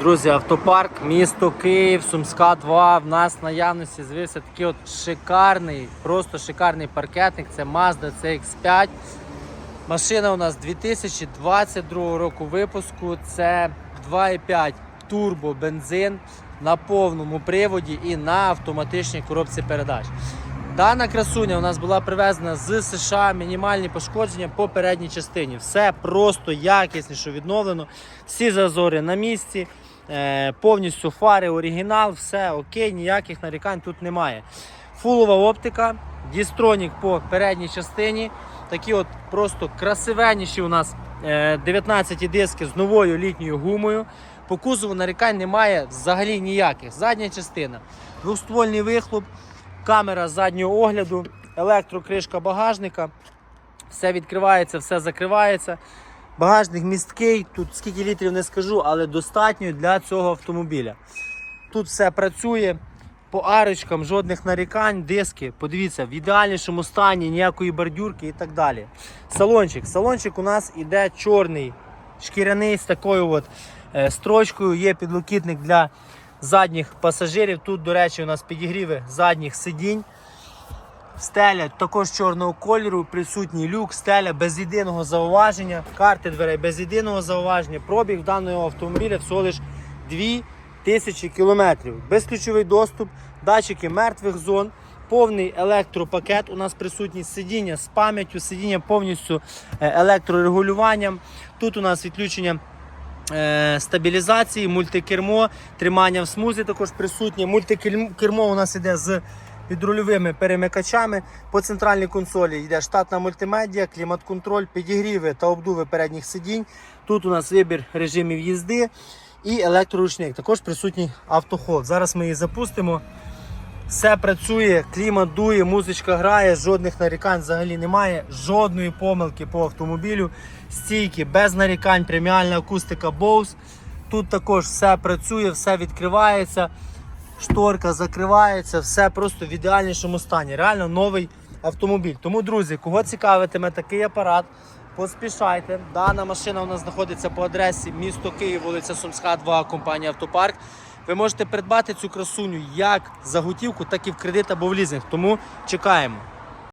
Друзі, автопарк, місто Київ, Сумська 2. В нас в наявності з'явився такий от шикарний, просто шикарний паркетник. Це Mazda CX5. Машина у нас 2022 року випуску. Це 2,5 турбо бензин на повному приводі і на автоматичній коробці передач. Дана красуня у нас була привезена з США, мінімальні пошкодження по передній частині. Все просто якісніше відновлено. Всі зазори на місці, повністю фари, оригінал, все окей, ніяких нарікань тут немає. Фулова оптика, дістронік по передній частині. Такі от просто красивенніші у нас е, 19 диски з новою літньою гумою. По кузову нарікань немає взагалі ніяких. Задня частина, двоствольний вихлоп, камера заднього огляду, електрокришка багажника. Все відкривається, все закривається. Багажник місткий, тут скільки літрів не скажу, але достатньо для цього автомобіля. Тут все працює. По арочкам жодних нарікань, диски, подивіться, в ідеальнішому стані, ніякої бордюрки і так далі. Салончик. Салончик у нас іде чорний, шкіряний з такою от е, строчкою. Є підлокітник для задніх пасажирів. Тут, до речі, у нас підігріви задніх сидінь. Стеля також чорного кольору, присутній люк, стеля без єдиного зауваження, карти дверей без єдиного зауваження. Пробіг даного автомобіля всього лиш 2000 кілометрів. Безключовий доступ, датчики мертвих зон, повний електропакет. У нас присутні сидіння з пам'яттю, сидіння повністю е, електрорегулюванням. Тут у нас відключення е, стабілізації, мультикермо, тримання в смузі також присутнє. Мультикермо у нас іде з підрульовими перемикачами. По центральній консолі йде штатна мультимедіа, клімат-контроль, підігріви та обдуви передніх сидінь. Тут у нас вибір режимів їзди і електроручник. Також присутній автоход. Зараз ми її запустимо. Все працює, клімат дує, музичка грає, жодних нарікань взагалі немає, жодної помилки по автомобілю. Стійки без нарікань, преміальна акустика Bose. Тут також все працює, все відкривається, шторка закривається, все просто в ідеальнішому стані. Реально новий автомобіль. Тому, друзі, кого цікавитиме такий апарат, поспішайте. Дана машина у нас знаходиться по адресі місто Київ, вулиця Сумська, 2, компанія Автопарк. Ви можете придбати цю красуню як за готівку, так і в кредит або в лізинг. Тому чекаємо.